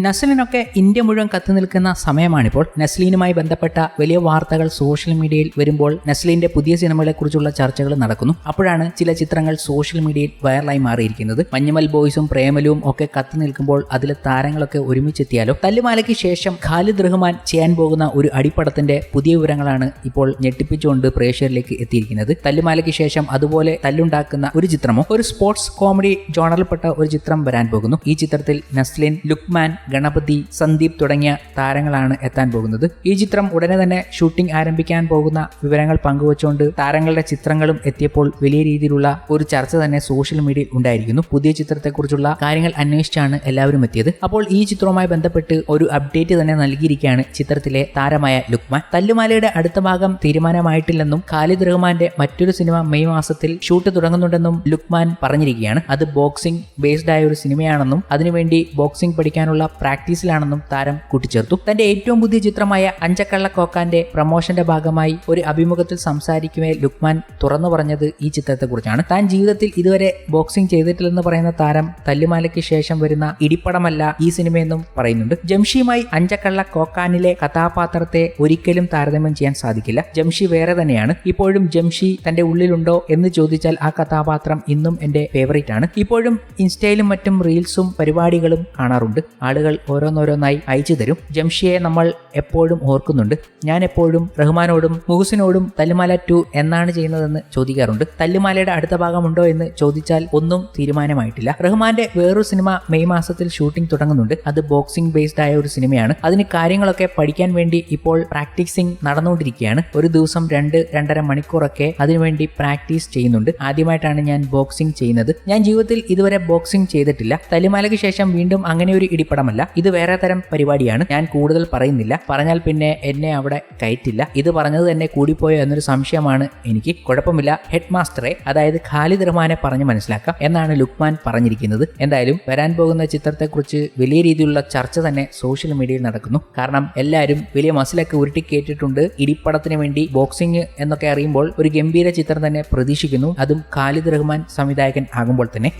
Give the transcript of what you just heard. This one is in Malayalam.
നസ്ലിനൊക്കെ ഇന്ത്യ മുഴുവൻ കത്തി നിൽക്കുന്ന സമയമാണിപ്പോൾ. നസ്ലീനുമായി ബന്ധപ്പെട്ട വലിയ വാർത്തകൾ സോഷ്യൽ മീഡിയയിൽ വരുമ്പോൾ നസ്ലിന്റെ പുതിയ സിനിമകളെക്കുറിച്ചുള്ള ചർച്ചകൾ നടക്കുന്നു. അപ്പോഴാണ് ചില ചിത്രങ്ങൾ സോഷ്യൽ മീഡിയയിൽ വൈറലായി മാറിയിരിക്കുന്നത്. മഞ്ഞുമൽ ബോയ്സും പ്രേമലുവും ഒക്കെ കത്തി നിൽക്കുമ്പോൾ അതിലെ താരങ്ങളൊക്കെ ഒരുമിച്ചെത്തിയാലോ? തല്ലുമാലയ്ക്ക് ശേഷം ഖാലിദ് റഹ്മാൻ ചെയ്യാൻ പോകുന്ന ഒരു അടിപ്പടത്തിന്റെ പുതിയ വിവരങ്ങളാണ് ഇപ്പോൾ ഞെട്ടിപ്പിച്ചുകൊണ്ട് പ്രേക്ഷകരിലേക്ക് എത്തിയിരിക്കുന്നത്. തല്ലുമാലയ്ക്ക് ശേഷം അതുപോലെ തല്ലുണ്ടാക്കുന്ന ഒരു ചിത്രമോ? ഒരു സ്പോർട്സ് കോമഡി ജോണറിൽപ്പെട്ട ഒരു ചിത്രം വരാൻ പോകുന്നു. ഈ ചിത്രത്തിൽ നസ്ലിൻ ലുക്മാൻ ഗണപതി സന്ദീപ് തുടങ്ങിയ താരങ്ങളാണ് എത്താൻ പോകുന്നത്. ഈ ചിത്രം ഉടനെ തന്നെ ഷൂട്ടിംഗ് ആരംഭിക്കാൻ പോകുന്ന വിവരങ്ങൾ പങ്കുവച്ചുകൊണ്ട് താരങ്ങളുടെ ചിത്രങ്ങളും എത്തിയപ്പോൾ വലിയ രീതിയിലുള്ള ഒരു ചർച്ച തന്നെ സോഷ്യൽ മീഡിയയിൽ ഉണ്ടായിരിക്കുന്നു. പുതിയ ചിത്രത്തെക്കുറിച്ചുള്ള കാര്യങ്ങൾ അന്വേഷിച്ചാണ് എല്ലാവരും എത്തിയത്. അപ്പോൾ ഈ ചിത്രവുമായി ബന്ധപ്പെട്ട് ഒരു അപ്ഡേറ്റ് തന്നെ നൽകിയിരിക്കുകയാണ് ചിത്രത്തിലെ താരമായ ലുക്മാൻ. തല്ലുമാലയുടെ അടുത്ത ഭാഗം തീരുമാനമായിട്ടില്ലെന്നും ഖാലിദ് റഹ്മാന്റെ മറ്റൊരു സിനിമ മെയ് മാസത്തിൽ ഷൂട്ട് തുടങ്ങുന്നുണ്ടെന്നും ലുക്മാൻ പറഞ്ഞിരിക്കുകയാണ്. അത് ബോക്സിംഗ് ബേസ്ഡ് ആയ ഒരു സിനിമയാണെന്നും അതിനുവേണ്ടി ബോക്സിംഗ് പഠിക്കാനുള്ള പ്രാക്ടീസിലാണെന്നും താരം കൂട്ടിച്ചേർത്തു. തന്റെ ഏറ്റവും പുതിയ ചിത്രമായ അഞ്ചക്കള്ള കോക്കാന്റെ പ്രമോഷന്റെ ഭാഗമായി ഒരു അഭിമുഖത്തിൽ സംസാരിക്കുമേ ലുക്മാൻ തുറന്നു പറഞ്ഞത് ഈ ചിത്രത്തെക്കുറിച്ചാണ്. താൻ ജീവിതത്തിൽ ഇതുവരെ ബോക്സിംഗ് ചെയ്തിട്ടില്ലെന്ന് പറയുന്ന താരം തല്ലുമാലയ്ക്ക് ശേഷം വരുന്ന ഇടിപ്പടമല്ല ഈ സിനിമയെന്നും പറയുന്നുണ്ട്. ജംഷിയുമായി അഞ്ചക്കള്ള കോക്കാനിലെ കഥാപാത്രത്തെ ഒരിക്കലും താരതമ്യം ചെയ്യാൻ സാധിക്കില്ല. ജംഷി വേറെ തന്നെയാണ്. ഇപ്പോഴും ജംഷി തന്റെ ഉള്ളിലുണ്ടോ എന്ന് ചോദിച്ചാൽ ആ കഥാപാത്രം ഇന്നും എന്റെ ഫേവറേറ്റ് ആണ്. ഇപ്പോഴും ഇൻസ്റ്റയിലും മറ്റും റീൽസും പരിപാടികളും കാണാറുണ്ട്. ആളുകൾ ഓരോന്നോരോന്നായി അയച്ചു തരും. ജംഷിയെ നമ്മൾ എപ്പോഴും ഓർക്കുന്നുണ്ട്. ഞാൻ എപ്പോഴും റഹ്മാനോടും മുഹുസിനോടും തല്ലുമാല ടു എന്നാണ് ചെയ്യുന്നതെന്ന് ചോദിക്കാറുണ്ട്. തല്ലുമാലയുടെ അടുത്ത ഭാഗമുണ്ടോ എന്ന് ചോദിച്ചാൽ ഒന്നും തീരുമാനമായിട്ടില്ല. റഹ്മാന്റെ വേറൊരു സിനിമ മെയ് മാസത്തിൽ ഷൂട്ടിംഗ് തുടങ്ങുന്നുണ്ട്. അത് ബോക്സിംഗ് ബേസ്ഡ് ആയ ഒരു സിനിമയാണ്. അതിന് കാര്യങ്ങളൊക്കെ പഠിക്കാൻ വേണ്ടി ഇപ്പോൾ പ്രാക്ടീസിംഗ് നടന്നുകൊണ്ടിരിക്കുകയാണ്. ഒരു ദിവസം രണ്ട് രണ്ടര മണിക്കൂറൊക്കെ അതിനുവേണ്ടി പ്രാക്ടീസ് ചെയ്യുന്നുണ്ട്. ആദ്യമായിട്ടാണ് ഞാൻ ബോക്സിംഗ് ചെയ്യുന്നത്. ഞാൻ ജീവിതത്തിൽ ഇതുവരെ ബോക്സിംഗ് ചെയ്തിട്ടില്ല. തല്ലുമാലയ്ക്ക് ശേഷം വീണ്ടും അങ്ങനെ ഒരു ഇടിപ്പടമല്ല. ഇത് വേറെ തരം പരിപാടിയാണ്. ഞാൻ കൂടുതൽ പറയുന്നില്ല. പറഞ്ഞാൽ പിന്നെ എന്നെ അവിടെ കയറ്റില്ല. ഇത് പറഞ്ഞത് തന്നെ കൂടിപ്പോയോ എന്നൊരു സംശയമാണ് എനിക്ക്. കുഴപ്പമില്ല. ഹെഡ് മാസ്റ്ററെ അതായത് ഖാലിദ് റഹ്മാനെ പറഞ്ഞ് മനസ്സിലാക്കാം എന്നാണ് ലുക്മാൻ പറഞ്ഞിരിക്കുന്നത്. എന്തായാലും വരാൻ പോകുന്ന ചിത്രത്തെക്കുറിച്ച് വലിയ രീതിയിലുള്ള ചർച്ച തന്നെ സോഷ്യൽ മീഡിയയിൽ നടക്കുന്നു. കാരണം എല്ലാവരും വലിയ മസിലൊക്കെ ഉരുട്ടിക്കേറ്റിട്ടുണ്ട് ഇടിപ്പടത്തിന് വേണ്ടി ബോക്സിംഗ് എന്നൊക്കെ അറിയുമ്പോൾ ഒരു ഗംഭീര ചിത്രം തന്നെ പ്രതീക്ഷിക്കുന്നു. അതും ഖാലിദ് റഹ്മാൻ സംവിധായകൻ ആകുമ്പോൾ തന്നെ.